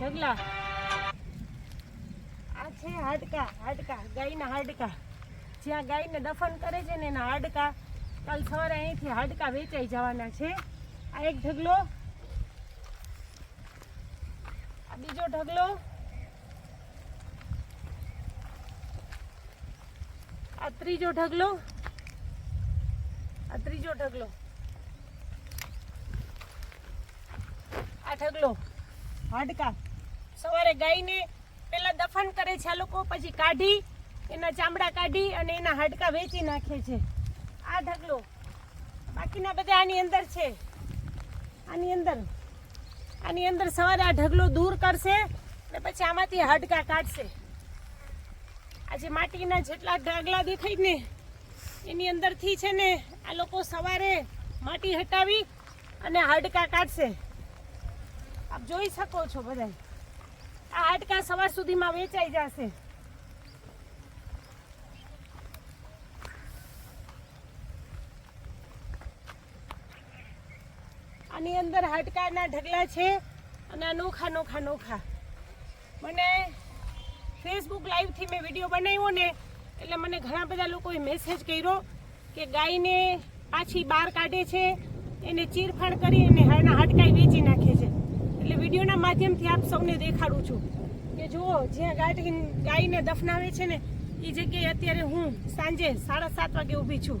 ઢગલા. આ છે હાડકા હાડકા, ગાયના હાડકા. જ્યાં ગાયને દફન કરે છે ને એના હાડકા કાલ સવારે અહીંથી હાડકા વેચાઈ જવાના છે. આ એક ઢગલો. આ બીજો ઢગલો. આ ત્રીજો ઢગલો. આ ત્રીજો ઢગલો. આ ઢગલો. હાડકા. સવારે ગાયને પેલા દફન કરે છે આ લોકો, પછી કાઢી, એના ચામડા કાઢી અને એના હાડકા વેચી નાખે છે. આ ઢગલો બાકીના બધા આની અંદર છે. આની અંદર આની અંદર સવારે આ ઢગલો દૂર કરશે અને પછી આમાંથી હાડકા કાઢશે. આજે માટીના જેટલા ઢગલા દેખાય ને, એની અંદરથી છે ને આ લોકો સવારે માટી હટાવી અને હાડકા કાઢશે. આપ જોઈ શકો છો બધા આ હાડકા સવાર સુધીમાં વેચાઈ જશે. આની અંદર હાડકાના ઢગલા છે અને અનોખા નોખા નોખા મને ફેસબુક લાઈવથી મેં વીડિયો બનાવ્યો ને, એટલે મને ઘણા બધા લોકોએ મેસેજ કર્યો કે ગાયને પાછી બહાર કાઢે છે, એને ચીરફાડ કરી અને એના હાડકાઈ વેચી નાખે છે એટલે વિડીયોના માધ્યમથી આપ સૌને દેખાડું છું કે જુઓ, જ્યાં ગાય ગાયને દફનાવે છે ને એ જગ્યાએ અત્યારે હું સાંજે સાડા સાત વાગે ઊભી છું.